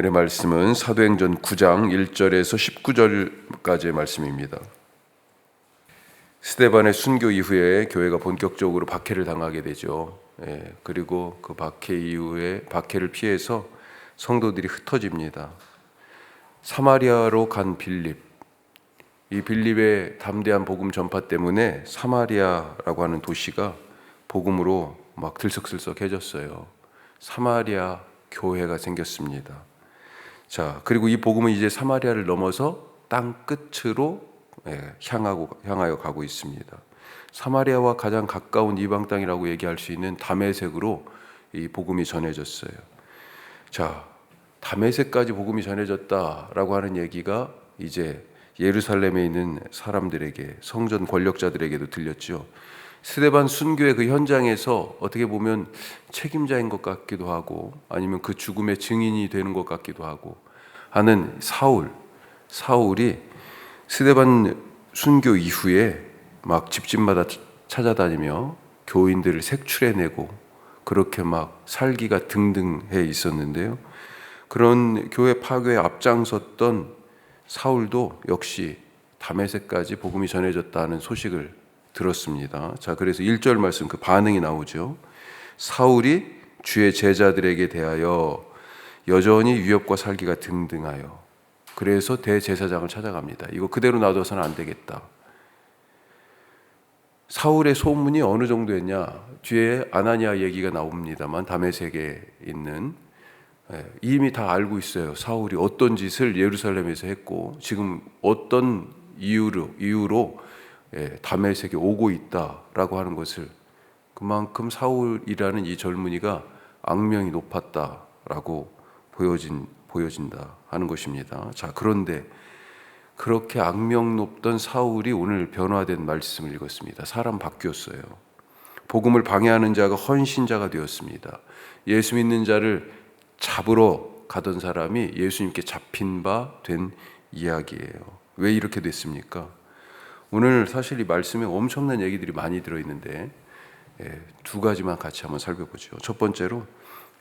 오늘의 말씀은 사도행전 9장 1절에서 19절까지의 말씀입니다. 스테반의 순교 이후에 교회가 본격적으로 박해를 당하게 되죠. 예, 그리고 그 박해 이후에 박해를 피해서 성도들이 흩어집니다. 사마리아로 간 빌립. 이 빌립의 담대한 복음 전파 때문에 사마리아라고 하는 도시가 복음으로 막 들썩들썩해졌어요. 사마리아 교회가 생겼습니다. 자, 그리고 이 복음은 이제 사마리아를 넘어서 땅 끝으로 예, 향하고 향하여 가고 있습니다. 사마리아와 가장 가까운 이방 땅이라고 얘기할 수 있는 다메섹으로 이 복음이 전해졌어요. 자, 다메섹까지 복음이 전해졌다라고 하는 얘기가 이제 예루살렘에 있는 사람들에게 성전 권력자들에게도 들렸죠. 스데반 순교의 그 현장에서 어떻게 보면 책임자인 것 같기도 하고 아니면 그 죽음의 증인이 되는 것 같기도 하고 하는 사울 사울이 스데반 순교 이후에 막 집집마다 찾아다니며 교인들을 색출해내고 그렇게 막 살기가 등등해 있었는데요. 그런 교회 파괴에 앞장섰던 사울도 역시 다메섹까지 복음이 전해졌다는 소식을 들었습니다. 자, 그래서 1절 말씀 그 반응이 나오죠. 사울이 주의 제자들에게 대하여 여전히 위협과 살기가 등등하여 그래서 대제사장을 찾아갑니다. 이거 그대로 놔둬서는 안 되겠다. 사울의 소문이 어느 정도였냐? 뒤에 아나니아 얘기가 나옵니다만 다메섹에 있는 예, 이미 다 알고 있어요. 사울이 어떤 짓을 예루살렘에서 했고 지금 어떤 이유로 이유로 예, 다메섹에 오고 있다라고 하는 것을 그만큼 사울이라는 이 젊은이가 악명이 높았다라고 보여진 보여진다 하는 것입니다. 자, 그런데 그렇게 악명 높던 사울이 오늘 변화된 말씀을 읽었습니다. 사람 바뀌었어요. 복음을 방해하는 자가 헌신자가 되었습니다. 예수 믿는 자를 잡으러 가던 사람이 예수님께 잡힌 바 된 이야기예요. 왜 이렇게 됐습니까? 오늘 사실 이 말씀에 엄청난 얘기들이 많이 들어있는데 예, 두 가지만 같이 한번 살펴보죠. 첫 번째로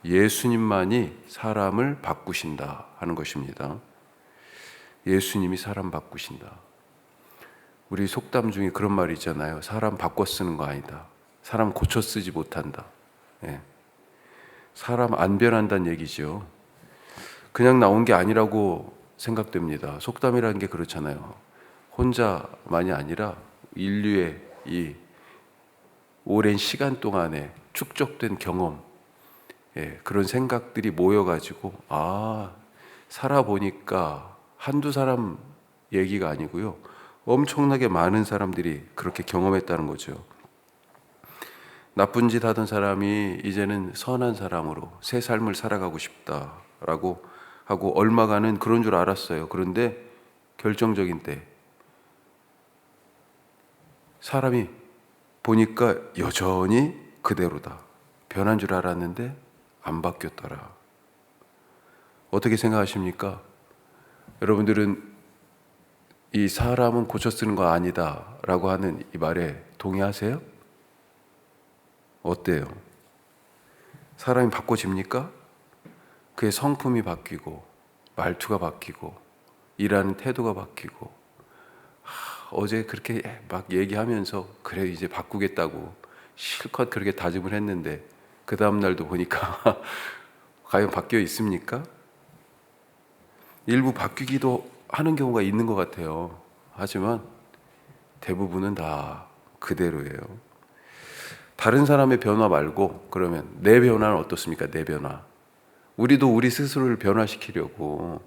예수님만이 사람을 바꾸신다 하는 것입니다. 예수님이 사람 바꾸신다. 우리 속담 중에 그런 말이 있잖아요. 사람 바꿔 쓰는 거 아니다. 사람 고쳐 쓰지 못한다. 예. 사람 안 변한다는 얘기죠. 그냥 나온 게 아니라고 생각됩니다. 속담이라는 게 그렇잖아요. 혼자만이 아니라 인류의 이 오랜 시간 동안에 축적된 경험, 예, 그런 생각들이 모여가지고, 아, 살아보니까 한두 사람 얘기가 아니고요. 엄청나게 많은 사람들이 그렇게 경험했다는 거죠. 나쁜 짓 하던 사람이 이제는 선한 사람으로 새 삶을 살아가고 싶다라고 하고 얼마가는 그런 줄 알았어요. 그런데 결정적인 때 사람이 보니까 여전히 그대로다. 변한 줄 알았는데 안 바뀌었더라. 어떻게 생각하십니까? 여러분들은 이 사람은 고쳐 쓰는 거 아니다 라고 하는 이 말에 동의하세요? 어때요? 사람이 바꿔집니까? 그의 성품이 바뀌고, 말투가 바뀌고, 일하는 태도가 바뀌고, 어제 그렇게 막 얘기하면서 그래 이제 바꾸겠다고 실컷 그렇게 다짐을 했는데 그 다음 날도 보니까 과연 바뀌어 있습니까? 일부 바뀌기도 하는 경우가 있는 것 같아요. 하지만 대부분은 다 그대로예요. 다른 사람의 변화 말고 그러면 내 변화는 어떻습니까? 내 변화. 우리도 우리 스스로를 변화시키려고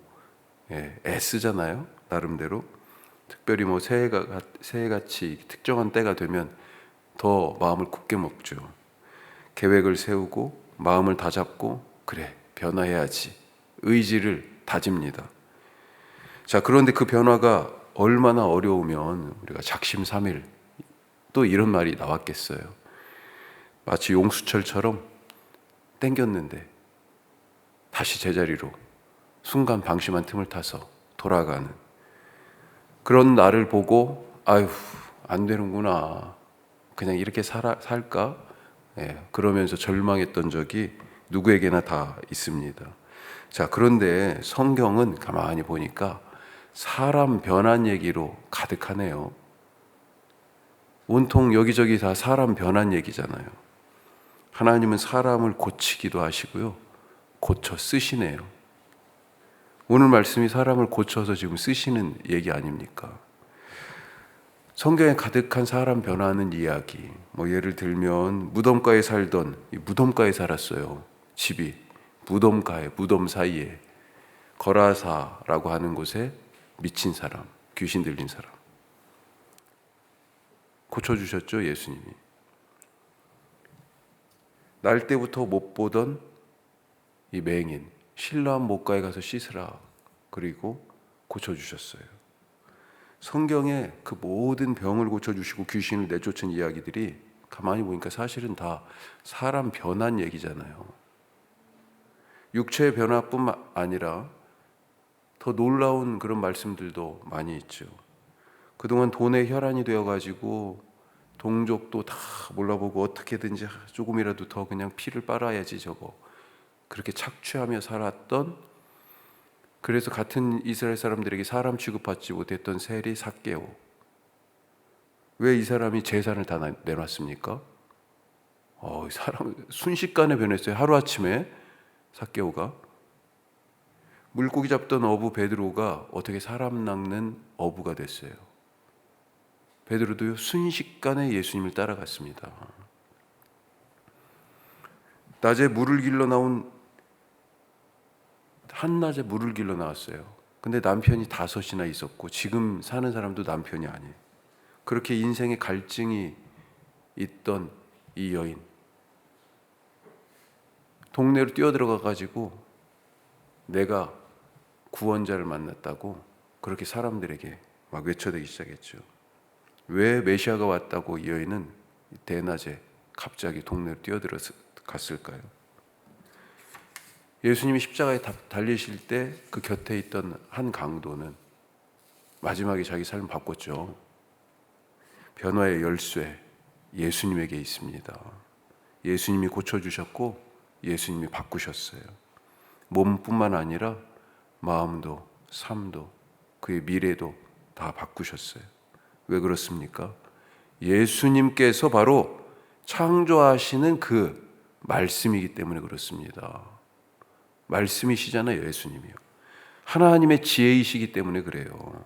예, 애쓰잖아요. 나름대로. 특별히 뭐 새해가 새해같이 특정한 때가 되면 더 마음을 굳게 먹죠. 계획을 세우고 마음을 다잡고 그래 변화해야지 의지를 다집니다. 자 그런데 그 변화가 얼마나 어려우면 우리가 작심삼일 또 이런 말이 나왔겠어요. 마치 용수철처럼 땡겼는데 다시 제자리로 순간 방심한 틈을 타서 돌아가는 그런 나를 보고 아유 안 되는구나 그냥 이렇게 살아, 살까 예, 그러면서 절망했던 적이 누구에게나 다 있습니다. 자, 그런데 성경은 가만히 보니까 사람 변한 얘기로 가득하네요. 온통 여기저기 다 사람 변한 얘기잖아요. 하나님은 사람을 고치기도 하시고요. 고쳐 쓰시네요. 오늘 말씀이 사람을 고쳐서 지금 쓰시는 얘기 아닙니까? 성경에 가득한 사람 변화하는 이야기. 뭐 예를 들면 무덤가에 살던 무덤가에 살았어요. 집이 무덤가에 무덤 사이에 거라사라고 하는 곳에 미친 사람, 귀신 들린 사람. 고쳐 주셨죠, 예수님이. 날 때부터 못 보던 이 맹인 신라한 목가에 가서 씻으라. 그리고 고쳐 주셨어요. 성경에 그 모든 병을 고쳐주시고 귀신을 내쫓은 이야기들이 가만히 보니까 사실은 다 사람 변한 얘기잖아요. 육체의 변화뿐만 아니라 더 놀라운 그런 말씀들도 많이 있죠. 그동안 돈의 혈안이 되어가지고 동족도 다 몰라보고 어떻게든지 조금이라도 더 그냥 피를 빨아야지 저거 그렇게 착취하며 살았던 그래서 같은 이스라엘 사람들에게 사람 취급받지 못했던 셀이 삭개오. 왜 이 사람이 재산을 다 내놨습니까? 어, 사람 순식간에 변했어요. 하루 아침에 삭개오가 물고기 잡던 어부 베드로가 어떻게 사람 낚는 어부가 됐어요. 베드로도 순식간에 예수님을 따라갔습니다. 낮에 물을 길러 나온 한낮에 물을 길러 나왔어요. 근데 남편이 다섯이나 있었고 지금 사는 사람도 남편이 아니에요. 그렇게 인생의 갈증이 있던 이 여인. 동네로 뛰어들어가 가지고 내가 구원자를 만났다고 그렇게 사람들에게 막 외쳐대기 시작했죠. 왜 메시아가 왔다고 이 여인은 대낮에 갑자기 동네로 뛰어들어 갔을까요? 예수님이 십자가에 달리실 때 그 곁에 있던 한 강도는 마지막에 자기 삶을 바꿨죠. 변화의 열쇠 예수님에게 있습니다. 예수님이 고쳐주셨고 예수님이 바꾸셨어요. 몸뿐만 아니라 마음도 삶도 그의 미래도 다 바꾸셨어요. 왜 그렇습니까? 예수님께서 바로 창조하시는 그 말씀이기 때문에 그렇습니다. 말씀이시잖아요, 예수님이요. 하나님의 지혜이시기 때문에 그래요.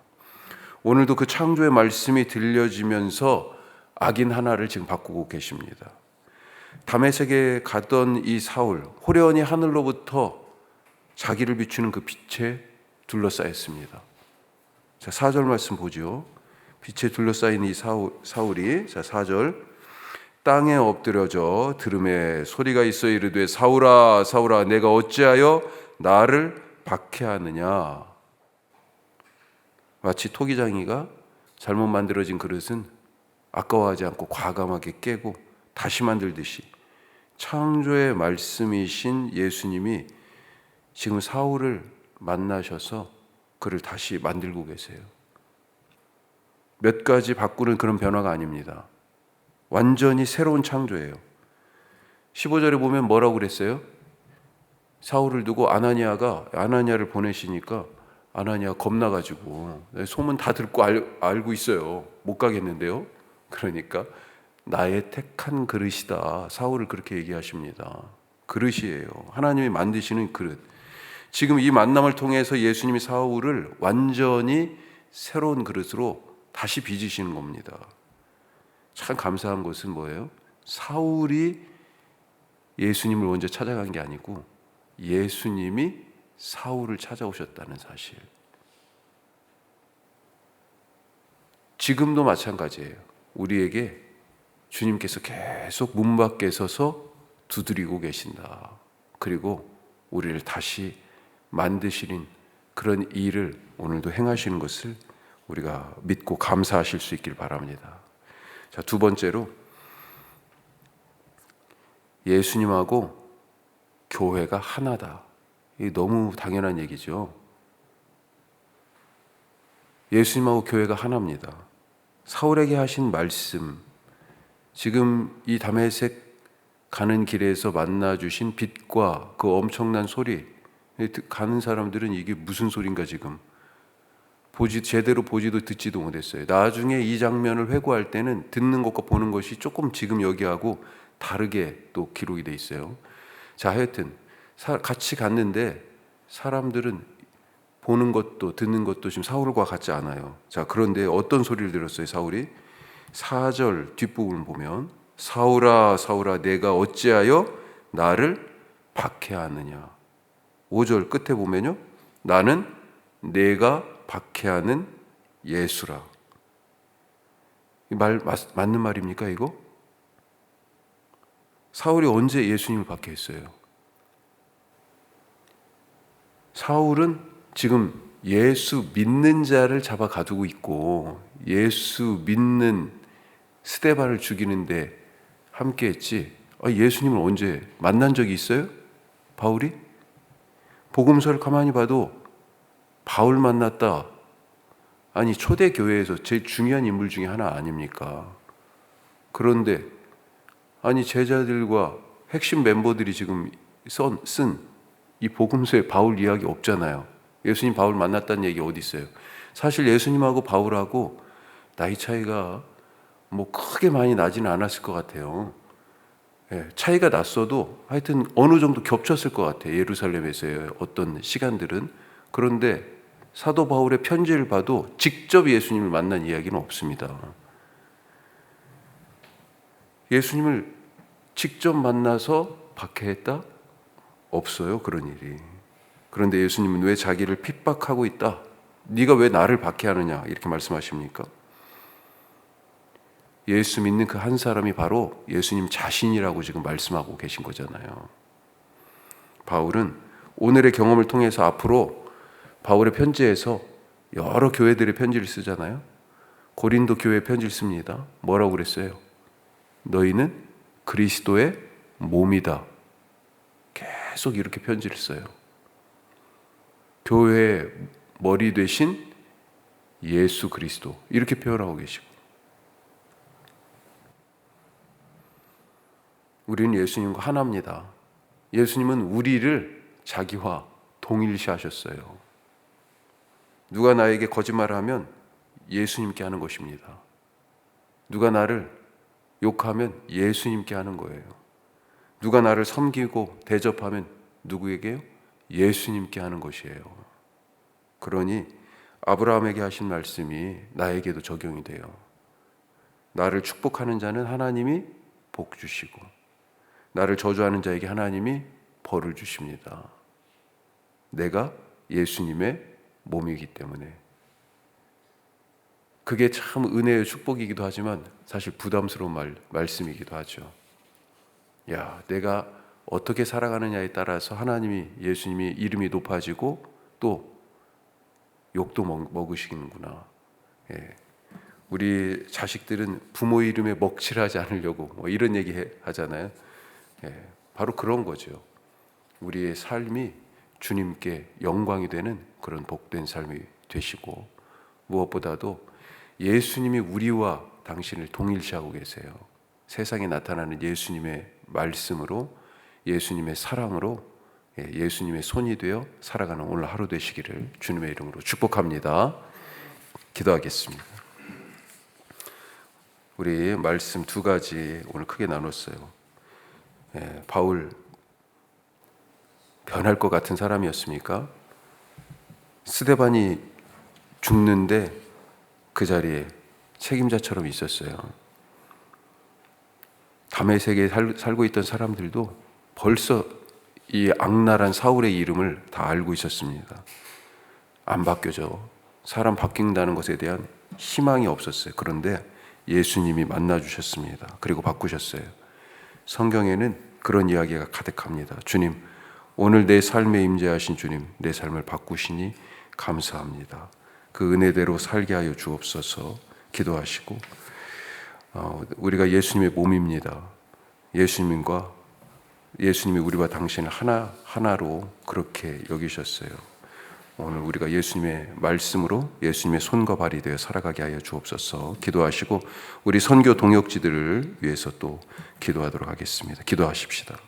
오늘도 그 창조의 말씀이 들려지면서 악인 하나를 지금 바꾸고 계십니다. 담에색에 가던 이 사울, 호련히 하늘로부터 자기를 비추는 그 빛에 둘러싸였습니다. 자, 4절 말씀 보죠. 빛에 둘러싸인 이 사울, 사울이, 자, 4절. 땅에 엎드려져 들음에 소리가 있어 이르되 사울아 사울아 내가 어찌하여 나를 박해하느냐 마치 토기장이가 잘못 만들어진 그릇은 아까워하지 않고 과감하게 깨고 다시 만들듯이 창조의 말씀이신 예수님이 지금 사울을 만나셔서 그를 다시 만들고 계세요. 몇 가지 바꾸는 그런 변화가 아닙니다. 완전히 새로운 창조예요. 15절에 보면 뭐라고 그랬어요? 사울을 두고 아나니아가 아나니아를 보내시니까 아나니아 겁나 가지고 소문 다 듣고 알, 알고 있어요. 못 가겠는데요. 그러니까 나의 택한 그릇이다. 사울을 그렇게 얘기하십니다. 그릇이에요. 하나님이 만드시는 그릇. 지금 이 만남을 통해서 예수님이 사울을 완전히 새로운 그릇으로 다시 빚으시는 겁니다. 참 감사한 것은 뭐예요? 사울이 예수님을 먼저 찾아간 게 아니고 예수님이 사울을 찾아오셨다는 사실. 지금도 마찬가지예요. 우리에게 주님께서 계속 문 밖에 서서 두드리고 계신다. 그리고 우리를 다시 만드시는 그런 일을 오늘도 행하시는 것을 우리가 믿고 감사하실 수 있길 바랍니다. 자, 두 번째로 예수님하고 교회가 하나다. 이 너무 당연한 얘기죠. 예수님하고 교회가 하나입니다. 사울에게 하신 말씀, 지금 이 담에색 가는 길에서 만나 주신 빛과 그 엄청난 소리, 가는 사람들은 이게 무슨 소린가 지금 보지 제대로 보지도 듣지도 못했어요. 나중에 이 장면을 회고할 때는 듣는 것과 보는 것이 조금 지금 여기하고 다르게 또 기록이 돼 있어요. 자, 하여튼 사, 같이 갔는데 사람들은 보는 것도 듣는 것도 지금 사울과 같지 않아요. 자, 그런데 어떤 소리를 들었어요, 사울이? 4절 뒷부분을 보면 사울아 사울아 내가 어찌하여 나를 박해하느냐. 5절 끝에 보면요. 나는 내가 박해하는 예수라. 말 맞, 맞는 말입니까 이거? 사울이 언제 예수님을 박해했어요? 사울은 지금 예수 믿는 자를 잡아 가두고 있고 예수 믿는 스테반을 죽이는데 함께 했지. 아, 예수님을 언제 만난 적이 있어요? 바울이? 복음서를 가만히 봐도 바울 만났다. 아니 초대 교회에서 제일 중요한 인물 중에 하나 아닙니까? 그런데 아니 제자들과 핵심 멤버들이 지금 쓴 이 복음서에 바울 이야기 없잖아요. 예수님 바울 만났다는 얘기 어디 있어요? 사실 예수님하고 바울하고 나이 차이가 뭐 크게 많이 나지는 않았을 것 같아요. 예, 차이가 났어도 하여튼 어느 정도 겹쳤을 것 같아요. 예루살렘에서의 어떤 시간들은. 그런데 사도 바울의 편지를 봐도 직접 예수님을 만난 이야기는 없습니다. 예수님을 직접 만나서 박해했다? 없어요. 그런 일이. 그런데 예수님은 왜 자기를 핍박하고 있다? 네가 왜 나를 박해하느냐? 이렇게 말씀하십니까? 예수 믿는 그 한 사람이 바로 예수님 자신이라고 지금 말씀하고 계신 거잖아요. 바울은 오늘의 경험을 통해서 앞으로 바울의 편지에서 여러 교회들의 편지를 쓰잖아요. 고린도 교회 편지를 씁니다. 뭐라고 그랬어요? 너희는 그리스도의 몸이다. 계속 이렇게 편지를 써요. 교회의 머리 되신 예수 그리스도 이렇게 표현하고 계시고 우리는 예수님과 하나입니다. 예수님은 우리를 자기와 동일시하셨어요. 누가 나에게 거짓말을 하면 예수님께 하는 것입니다. 누가 나를 욕하면 예수님께 하는 거예요. 누가 나를 섬기고 대접하면 누구에게요? 예수님께 하는 것이에요. 그러니 아브라함에게 하신 말씀이 나에게도 적용이 돼요. 나를 축복하는 자는 하나님이 복 주시고 나를 저주하는 자에게 하나님이 벌을 주십니다. 내가 예수님의 몸이기 때문에 그게 참 은혜의 축복이기도 하지만 사실 부담스러운 말, 말씀이기도 하죠. 야, 내가 어떻게 살아가느냐에 따라서 하나님이 예수님이 이름이 높아지고 또 욕도 먹, 먹으시는구나. 예. 우리 자식들은 부모 이름에 먹칠하지 않으려고 뭐 이런 얘기 하잖아요. 예, 바로 그런 거죠. 우리의 삶이 주님께 영광이 되는 그런 복된 삶이 되시고 무엇보다도 예수님이 우리와 당신을 동일시하고 계세요. 세상에 나타나는 예수님의 말씀으로 예수님의 사랑으로 예, 예수님의 손이 되어 살아가는 오늘 하루 되시기를 주님의 이름으로 축복합니다. 기도하겠습니다. 우리 말씀 두 가지 오늘 크게 나눴어요. 예, 바울 변할 것 같은 사람이었습니까? 스데반이 죽는데 그 자리에 책임자처럼 있었어요. 담의 세계에 살고 있던 사람들도 벌써 이 악랄한 사울의 이름을 다 알고 있었습니다. 안 바뀌어져. 사람 바뀐다는 것에 대한 희망이 없었어요. 그런데 예수님이 만나 주셨습니다. 그리고 바꾸셨어요. 성경에는 그런 이야기가 가득합니다. 주님, 오늘 내 삶에 임재하신 주님, 내 삶을 바꾸시니 감사합니다. 그 은혜대로 살게 하여 주옵소서 기도하시고 어, 우리가 예수님의 몸입니다. 예수님과 예수님이 우리와 당신을 하나 하나로 그렇게 여기셨어요. 오늘 우리가 예수님의 말씀으로 예수님의 손과 발이 되어 살아가게 하여 주옵소서 기도하시고 우리 선교 동역지들을 위해서 또 기도하도록 하겠습니다. 기도하십시다.